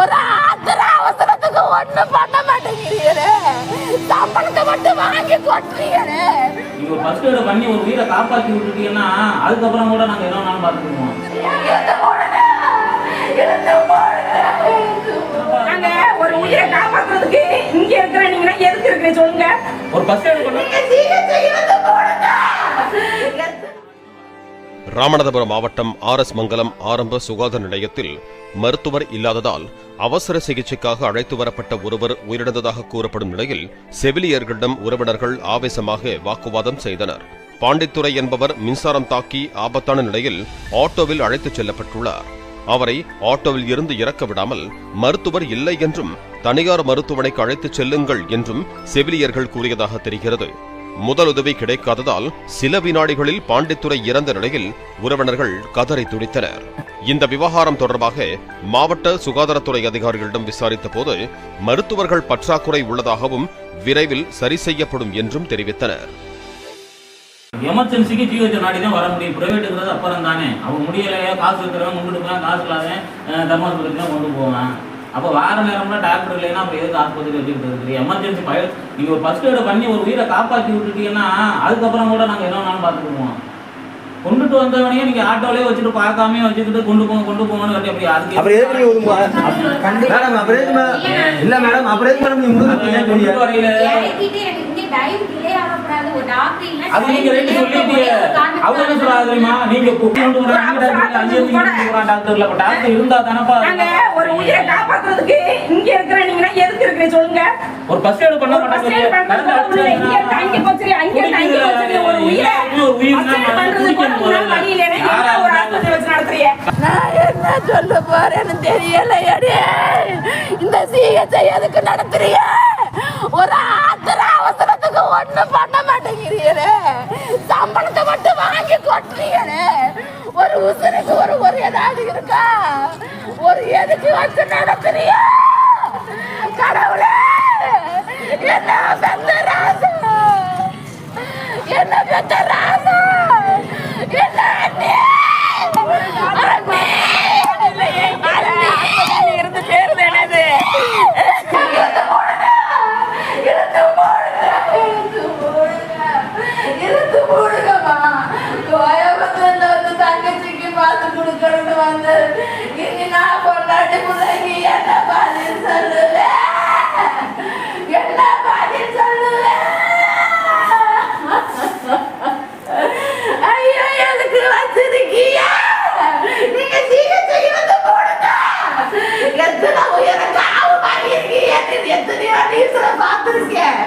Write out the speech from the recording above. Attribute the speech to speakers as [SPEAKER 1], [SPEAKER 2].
[SPEAKER 1] ஒரு ஆத்திர அவசரத்துக்கு ஒண்ணும் பண்ண மாட்டேங்கிறீங்களே. சம்பளத்தை மட்டும் வாங்கி கொட்டுறீங்களே.
[SPEAKER 2] நீங்க ஃபர்ஸ்ட் எய்ட் பண்ணி ஒரு உயிரை காப்பாத்தி விட்டுட்டீங்கன்னா அதுக்கப்புறம் கூட நாங்க என்ன நாளும் பார்த்துக்குவோம்.
[SPEAKER 1] இழுத்து போடுங்க. இழுத்து போடுங்க.
[SPEAKER 2] நாங்க ஒரு உயிரை
[SPEAKER 3] காப்பாத்துறதுக்கு இங்க இருக்கிற நீங்க எதுக்கு இருக்கிற சொல்லுங்க.
[SPEAKER 2] ஒரு ஃபர்ஸ்ட் எய்ட் பண்ண
[SPEAKER 1] நீங்க சீக்கிரத்தை இழுத்து போடுங்க.
[SPEAKER 4] ராமநாதபுரம் மாவட்டம் ஆர் எஸ் மங்கலம் ஆரம்ப சுகாதார நிலையத்தில் மருத்துவர் இல்லாததால் அவசர சிகிச்சைக்காக அழைத்து வரப்பட்ட ஒருவர் உயிரிழந்ததாக கூறப்படும் நிலையில் செவிலியர்களிடம் உறவினர்கள் ஆவேசமாக வாக்குவாதம் செய்தனர். பாண்டித்துரை என்பவர் மின்சாரம் தாக்கி ஆபத்தான நிலையில் ஆட்டோவில் அழைத்துச் செல்லப்பட்டுள்ளார். அவரை ஆட்டோவில் இருந்து இறக்க விடாமல் மருத்துவர் இல்லை என்றும் தனியார் மருத்துவமனைக்கு அழைத்துச் செல்லுங்கள் என்றும் செவிலியர்கள் கூறியதாக தெரிகிறது. முதலுதவி கிடைக்காததால் சில வினாடிகளில் பாண்டித்துறை இறந்த நிலையில் உறவினர்கள் கதறி துடித்தனர். இந்த விவகாரம் தொடர்பாக மாவட்ட சுகாதாரத்துறை அதிகாரிகளிடம் விசாரித்த போது மருத்துவர்கள் பற்றாக்குறை உள்ளதாகவும் விரைவில் சரி செய்யப்படும் என்றும் தெரிவித்தனர்.
[SPEAKER 2] எமர்ஜென்சிக்கு ஜிஹெச் நாடி தான் வர முடியும். பிரைவேட்டுங்கிறது அப்புறம் தானே அவங்க முடியலையா? காசு இருக்கிறவங்க கொண்டுட்டு காசு இல்லாத தர்மாஸ்பத்திரி தான் கொண்டு போவேன். அப்போ வார நேரம்னா டாக்டர் இல்லைன்னா அப்புறம் எதுக்கு ஆஸ்பத்திரி வச்சுக்கிட்டு இருக்குது எமர்ஜென்சி பய நீங்கள் ஒரு ஃபர்ஸ்ட் எய்ட் பண்ணி ஒரு உயிரை காப்பாற்றி விட்டுட்டீங்கன்னா அதுக்கப்புறம் கூட நாங்கள் என்ன நாளும் பார்த்துக்குவோம். கொண்டுட்டு வந்தவனையே நீங்கள் ஆட்டோலயே வச்சுட்டு பார்க்காம வச்சுக்கிட்டு கொண்டு போங்க கொண்டு போங்கன்னு சொல்லி அப்படி அதுக்கு அப்புறம் எதுக்கு நீ ஒதுங்க
[SPEAKER 5] மேடம் அப்புறம் எதுக்கு
[SPEAKER 3] இல்ல மேடம் அப்புறம் எதுக்கு
[SPEAKER 5] மேடம் நீ முதுகு கொண்டுட்டு
[SPEAKER 2] வரையில
[SPEAKER 3] அது நீங்க ரெண்டு சொல்லிட்டீங்க. அவங்க என்ன சொல்றாங்க தெரியுமா?
[SPEAKER 2] நீங்க கொண்டு வராங்க டாக்டர் அஞ்சு கொண்டு போறான் டாக்டர்ல அப்ப டாக்டர் இருந்தா தானப்பா நாங்க ஒரு உயிரை
[SPEAKER 3] காப்பாத்துறதுக்கு இங்க இருக்கிற நீங்க எதுக்கு இருக்கிற சொல்லுங்க?
[SPEAKER 2] ஒரு பண்ண மாட்டாங்க இங்க
[SPEAKER 3] அங்க உயிரை.
[SPEAKER 2] உயிர் பண்றது கூட
[SPEAKER 3] ஆஸ்பத்திரி வச்சு நடத்துறீங்க?
[SPEAKER 1] நான் என்ன சொல்ல போறேன்னு தெரியலையடே இந்த சிகிச்சை எதுக்கு நடத்துறீங்க? ஒரு ஆத்திர அவசரத்துக்கு ஒண்ணும் பண்ண மாட்டேங்கிறீங்களே சம்பளத்தை மட்டும் வாங்கி கொட்டுறீங்களே. ஒரு உசுருக்கு ஒரு ஒரு ஏதாவது இருக்கா? ஒரு எதுக்கு வச்சு நடத்துறீங்க? கடவுளே என்ன வந்து ராசா? நான் பொண்டாட்டி பிள்ளைக்கு என்ன பதில் சொல்லுவேன் என்ன பதில் சொல்லுவேன் ஐயோ எனக்கு வச்சிருக்கிய? நீங்க சிகிச்சை வந்து போடுங்க. எத்தனை உயர காவு மாறி எத்தனையோ நியூஸ்ல பார்த்துருக்கேன்.